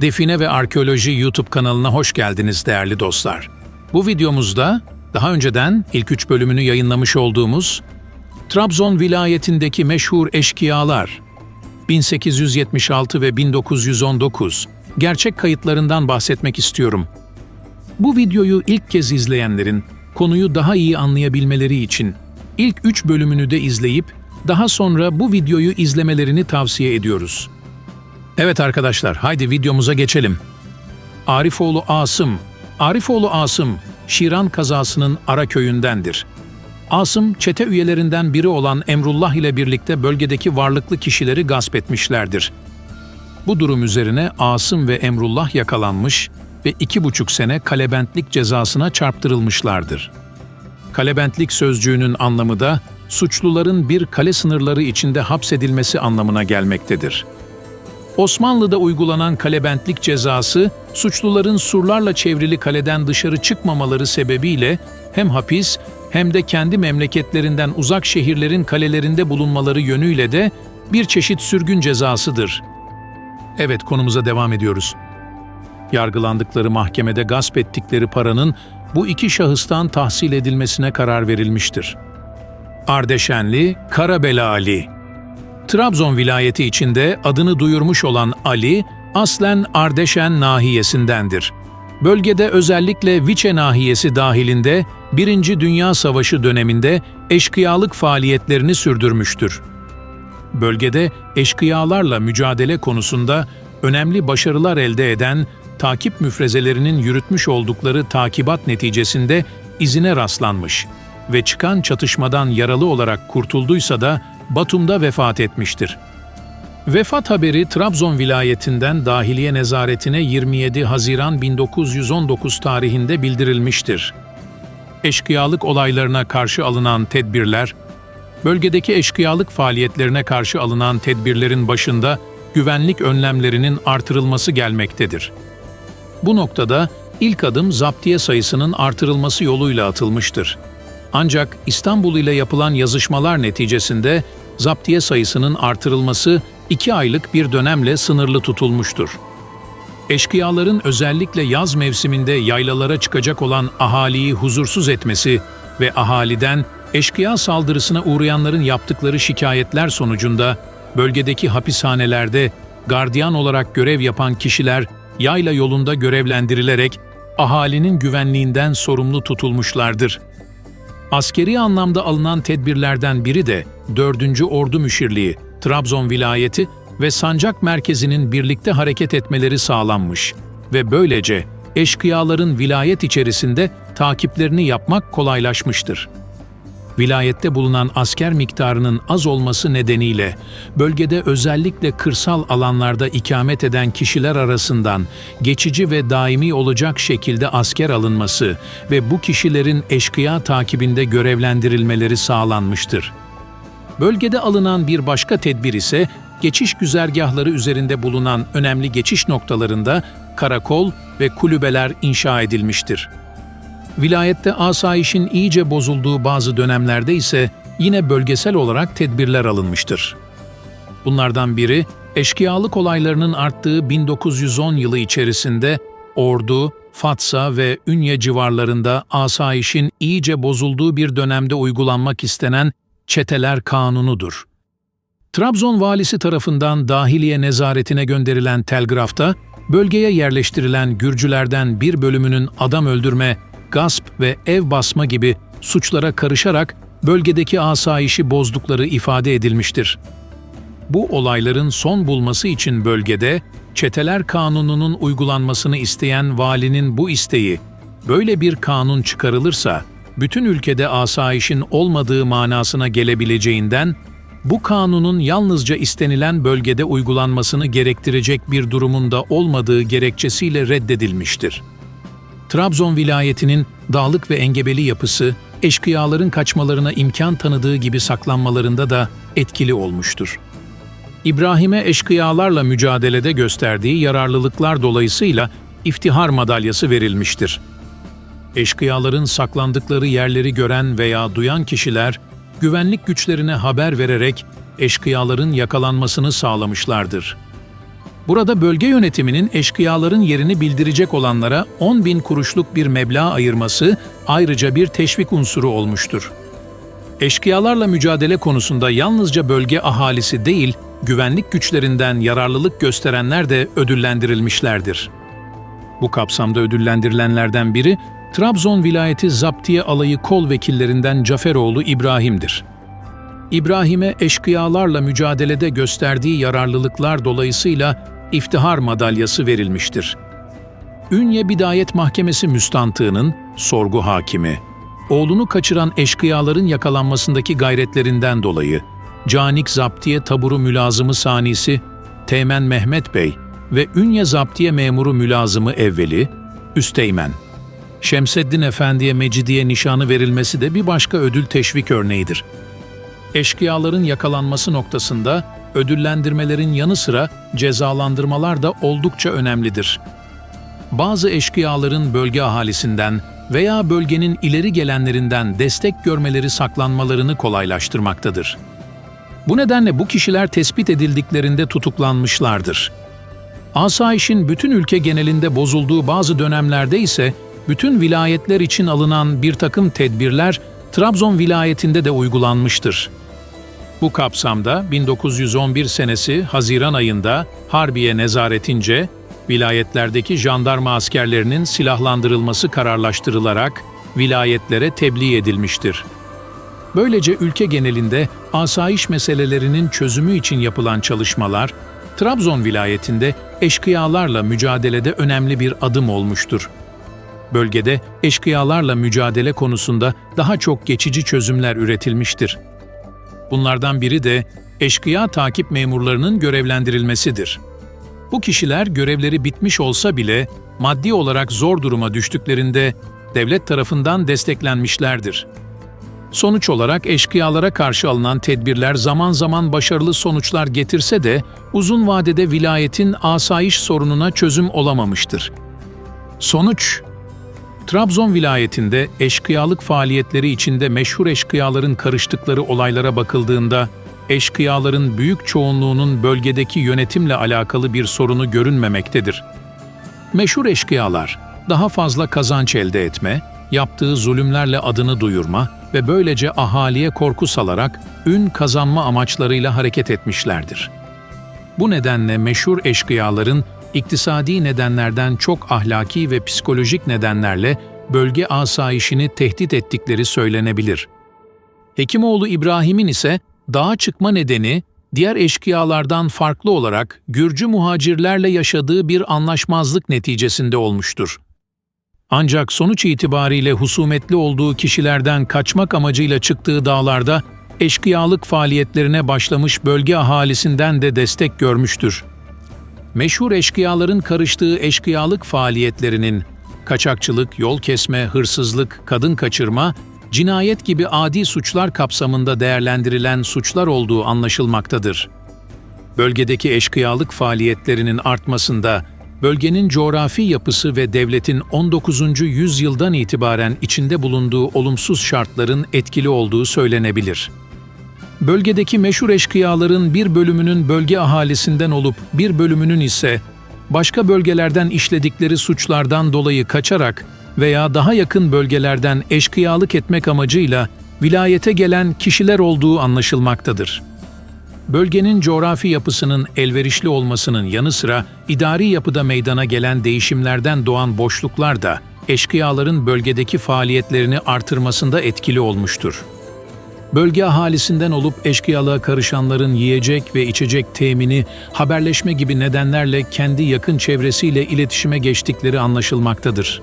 Define ve Arkeoloji YouTube kanalına hoş geldiniz değerli dostlar. Bu videomuzda daha önceden ilk üç bölümünü yayınlamış olduğumuz Trabzon vilayetindeki meşhur eşkıyalar 1876 ve 1919 gerçek kayıtlarından bahsetmek istiyorum. Bu videoyu ilk kez izleyenlerin konuyu daha iyi anlayabilmeleri için ilk üç bölümünü de izleyip daha sonra bu videoyu izlemelerini tavsiye ediyoruz. Evet arkadaşlar, haydi videomuza geçelim. Arifoğlu Asım Arifoğlu Asım, Şiran kazasının Ara köyündendir. Asım, çete üyelerinden biri olan Emrullah ile birlikte bölgedeki varlıklı kişileri gasp etmişlerdir. Bu durum üzerine Asım ve Emrullah yakalanmış ve iki buçuk sene kalebentlik cezasına çarptırılmışlardır. Kalebentlik sözcüğünün anlamı da suçluların bir kale sınırları içinde hapsedilmesi anlamına gelmektedir. Osmanlı'da uygulanan kalebentlik cezası, suçluların surlarla çevrili kaleden dışarı çıkmamaları sebebiyle hem hapis hem de kendi memleketlerinden uzak şehirlerin kalelerinde bulunmaları yönüyle de bir çeşit sürgün cezasıdır. Evet konumuza devam ediyoruz. Yargılandıkları mahkemede gasp ettikleri paranın bu iki şahıstan tahsil edilmesine karar verilmiştir. Ardeşenli, Karabela Ali Trabzon vilayeti içinde adını duyurmuş olan Ali, aslen Ardeşen nahiyesindendir. Bölgede özellikle Viçe nahiyesi dahilinde Birinci Dünya Savaşı döneminde eşkıyalık faaliyetlerini sürdürmüştür. Bölgede eşkıyalarla mücadele konusunda önemli başarılar elde eden takip müfrezelerinin yürütmüş oldukları takibat neticesinde izine rastlanmış ve çıkan çatışmadan yaralı olarak kurtulduysa da Batum'da vefat etmiştir. Vefat haberi Trabzon vilayetinden dahiliye nezaretine 27 Haziran 1919 tarihinde bildirilmiştir. Eşkıyalık olaylarına karşı alınan tedbirler, bölgedeki eşkıyalık faaliyetlerine karşı alınan tedbirlerin başında güvenlik önlemlerinin artırılması gelmektedir. Bu noktada ilk adım zaptiye sayısının artırılması yoluyla atılmıştır. Ancak İstanbul ile yapılan yazışmalar neticesinde zaptiye sayısının artırılması iki aylık bir dönemle sınırlı tutulmuştur. Eşkıyaların özellikle yaz mevsiminde yaylalara çıkacak olan ahaliyi huzursuz etmesi ve ahaliden eşkıya saldırısına uğrayanların yaptıkları şikayetler sonucunda bölgedeki hapishanelerde gardiyan olarak görev yapan kişiler yayla yolunda görevlendirilerek ahalinin güvenliğinden sorumlu tutulmuşlardır. Askeri anlamda alınan tedbirlerden biri de 4. Ordu Müşirliği, Trabzon vilayeti ve sancak merkezinin birlikte hareket etmeleri sağlanmış ve böylece eşkıyaların vilayet içerisinde takiplerini yapmak kolaylaşmıştır. Vilayette bulunan asker miktarının az olması nedeniyle bölgede özellikle kırsal alanlarda ikamet eden kişiler arasından geçici ve daimi olacak şekilde asker alınması ve bu kişilerin eşkıya takibinde görevlendirilmeleri sağlanmıştır. Bölgede alınan bir başka tedbir ise geçiş güzergahları üzerinde bulunan önemli geçiş noktalarında karakol ve kulübeler inşa edilmiştir. Vilayette asayişin iyice bozulduğu bazı dönemlerde ise yine bölgesel olarak tedbirler alınmıştır. Bunlardan biri, eşkıyalık olaylarının arttığı 1910 yılı içerisinde Ordu, Fatsa ve Ünye civarlarında asayişin iyice bozulduğu bir dönemde uygulanmak istenen Çeteler Kanunu'dur. Trabzon valisi tarafından dahiliye nezaretine gönderilen telgrafta, bölgeye yerleştirilen Gürcülerden bir bölümünün adam öldürme, gasp ve ev basma gibi suçlara karışarak bölgedeki asayişi bozdukları ifade edilmiştir. Bu olayların son bulması için bölgede Çeteler Kanunu'nun uygulanmasını isteyen valinin bu isteği, böyle bir kanun çıkarılırsa bütün ülkede asayişin olmadığı manasına gelebileceğinden bu kanunun yalnızca istenilen bölgede uygulanmasını gerektirecek bir durumunda olmadığı gerekçesiyle reddedilmiştir. Trabzon vilayetinin dağlık ve engebeli yapısı, eşkıyaların kaçmalarına imkan tanıdığı gibi saklanmalarında da etkili olmuştur. İbrahim'e eşkıyalarla mücadelede gösterdiği yararlılıklar dolayısıyla iftihar madalyası verilmiştir. Eşkıyaların saklandıkları yerleri gören veya duyan kişiler, güvenlik güçlerine haber vererek eşkıyaların yakalanmasını sağlamışlardır. Burada bölge yönetiminin eşkıyaların yerini bildirecek olanlara 10 bin kuruşluk bir meblağ ayırması ayrıca bir teşvik unsuru olmuştur. Eşkıyalarla mücadele konusunda yalnızca bölge ahalisi değil, güvenlik güçlerinden yararlılık gösterenler de ödüllendirilmişlerdir. Bu kapsamda ödüllendirilenlerden biri, Trabzon vilayeti Zaptiye Alayı kol vekillerinden Caferoğlu İbrahim'dir. İbrahim'e eşkıyalarla mücadelede gösterdiği yararlılıklar dolayısıyla iftihar madalyası verilmiştir. Ünye Bidayet Mahkemesi müstantığının sorgu hakimi, oğlunu kaçıran eşkıyaların yakalanmasındaki gayretlerinden dolayı Canik Zaptiye Taburu Mülazımı Sanisi Teğmen Mehmet Bey ve Ünye Zaptiye Memuru Mülazımı Evveli Üsteğmen Şemseddin Efendi'ye Mecidiye nişanı verilmesi de bir başka ödül teşvik örneğidir. Eşkıyaların yakalanması noktasında ödüllendirmelerin yanı sıra cezalandırmalar da oldukça önemlidir. Bazı eşkıyaların bölge ahalisinden veya bölgenin ileri gelenlerinden destek görmeleri saklanmalarını kolaylaştırmaktadır. Bu nedenle bu kişiler tespit edildiklerinde tutuklanmışlardır. Asayişin bütün ülke genelinde bozulduğu bazı dönemlerde ise bütün vilayetler için alınan bir takım tedbirler Trabzon vilayetinde de uygulanmıştır. Bu kapsamda 1911 senesi Haziran ayında Harbiye nezaretince vilayetlerdeki jandarma askerlerinin silahlandırılması kararlaştırılarak vilayetlere tebliğ edilmiştir. Böylece ülke genelinde asayiş meselelerinin çözümü için yapılan çalışmalar, Trabzon vilayetinde eşkıyalarla mücadelede önemli bir adım olmuştur. Bölgede eşkıyalarla mücadele konusunda daha çok geçici çözümler üretilmiştir. Bunlardan biri de eşkıya takip memurlarının görevlendirilmesidir. Bu kişiler görevleri bitmiş olsa bile maddi olarak zor duruma düştüklerinde devlet tarafından desteklenmişlerdir. Sonuç olarak eşkıyalara karşı alınan tedbirler zaman zaman başarılı sonuçlar getirse de uzun vadede vilayetin asayiş sorununa çözüm olamamıştır. Sonuç Trabzon vilayetinde eşkıyalık faaliyetleri içinde meşhur eşkıyaların karıştıkları olaylara bakıldığında, eşkıyaların büyük çoğunluğunun bölgedeki yönetimle alakalı bir sorunu görünmemektedir. Meşhur eşkıyalar, daha fazla kazanç elde etme, yaptığı zulümlerle adını duyurma ve böylece ahaliye korku salarak ün kazanma amaçlarıyla hareket etmişlerdir. Bu nedenle meşhur eşkıyaların iktisadi nedenlerden çok ahlaki ve psikolojik nedenlerle bölge asayişini tehdit ettikleri söylenebilir. Hekimoğlu İbrahim'in ise dağa çıkma nedeni diğer eşkıyalardan farklı olarak Gürcü muhacirlerle yaşadığı bir anlaşmazlık neticesinde olmuştur. Ancak sonuç itibariyle husumetli olduğu kişilerden kaçmak amacıyla çıktığı dağlarda eşkıyalık faaliyetlerine başlamış bölge ahalisinden de destek görmüştür meşhur eşkıyaların karıştığı eşkıyalık faaliyetlerinin kaçakçılık, yol kesme, hırsızlık, kadın kaçırma, cinayet gibi adi suçlar kapsamında değerlendirilen suçlar olduğu anlaşılmaktadır. Bölgedeki eşkıyalık faaliyetlerinin artmasında bölgenin coğrafi yapısı ve devletin 19. yüzyıldan itibaren içinde bulunduğu olumsuz şartların etkili olduğu söylenebilir bölgedeki meşhur eşkıyaların bir bölümünün bölge ahalisinden olup bir bölümünün ise başka bölgelerden işledikleri suçlardan dolayı kaçarak veya daha yakın bölgelerden eşkıyalık etmek amacıyla vilayete gelen kişiler olduğu anlaşılmaktadır. Bölgenin coğrafi yapısının elverişli olmasının yanı sıra idari yapıda meydana gelen değişimlerden doğan boşluklar da eşkıyaların bölgedeki faaliyetlerini artırmasında etkili olmuştur. Bölge ahalisinden olup eşkıyalığa karışanların yiyecek ve içecek temini, haberleşme gibi nedenlerle kendi yakın çevresiyle iletişime geçtikleri anlaşılmaktadır.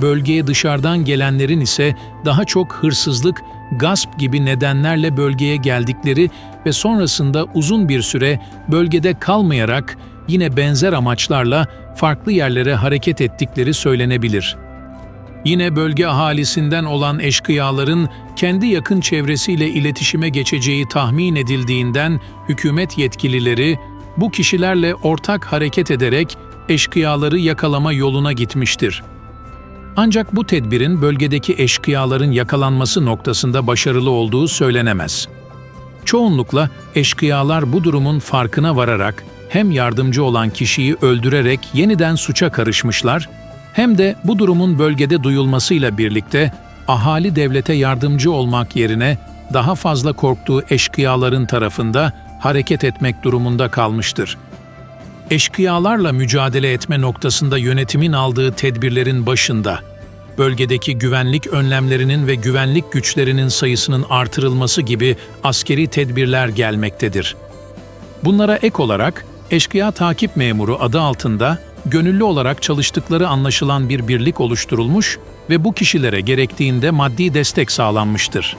Bölgeye dışarıdan gelenlerin ise daha çok hırsızlık, gasp gibi nedenlerle bölgeye geldikleri ve sonrasında uzun bir süre bölgede kalmayarak yine benzer amaçlarla farklı yerlere hareket ettikleri söylenebilir.'' Yine bölge ahalisinden olan eşkıyaların kendi yakın çevresiyle iletişime geçeceği tahmin edildiğinden hükümet yetkilileri bu kişilerle ortak hareket ederek eşkıyaları yakalama yoluna gitmiştir. Ancak bu tedbirin bölgedeki eşkıyaların yakalanması noktasında başarılı olduğu söylenemez. Çoğunlukla eşkıyalar bu durumun farkına vararak hem yardımcı olan kişiyi öldürerek yeniden suça karışmışlar, hem de bu durumun bölgede duyulmasıyla birlikte ahali devlete yardımcı olmak yerine daha fazla korktuğu eşkıyaların tarafında hareket etmek durumunda kalmıştır. Eşkıyalarla mücadele etme noktasında yönetimin aldığı tedbirlerin başında bölgedeki güvenlik önlemlerinin ve güvenlik güçlerinin sayısının artırılması gibi askeri tedbirler gelmektedir. Bunlara ek olarak eşkıya takip memuru adı altında gönüllü olarak çalıştıkları anlaşılan bir birlik oluşturulmuş ve bu kişilere gerektiğinde maddi destek sağlanmıştır.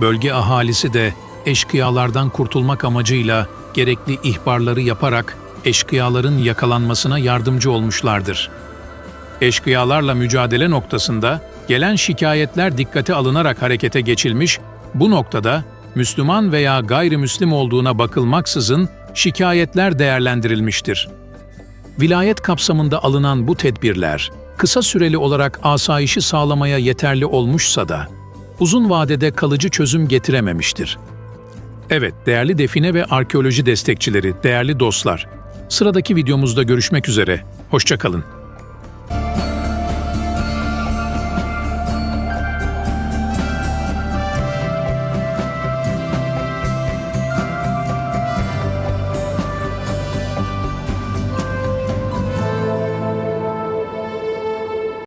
Bölge ahalisi de eşkıyalardan kurtulmak amacıyla gerekli ihbarları yaparak eşkıyaların yakalanmasına yardımcı olmuşlardır. Eşkıyalarla mücadele noktasında gelen şikayetler dikkate alınarak harekete geçilmiş, bu noktada Müslüman veya gayrimüslim olduğuna bakılmaksızın şikayetler değerlendirilmiştir. Vilayet kapsamında alınan bu tedbirler, kısa süreli olarak asayişi sağlamaya yeterli olmuşsa da, uzun vadede kalıcı çözüm getirememiştir. Evet, değerli define ve arkeoloji destekçileri, değerli dostlar, sıradaki videomuzda görüşmek üzere, hoşçakalın.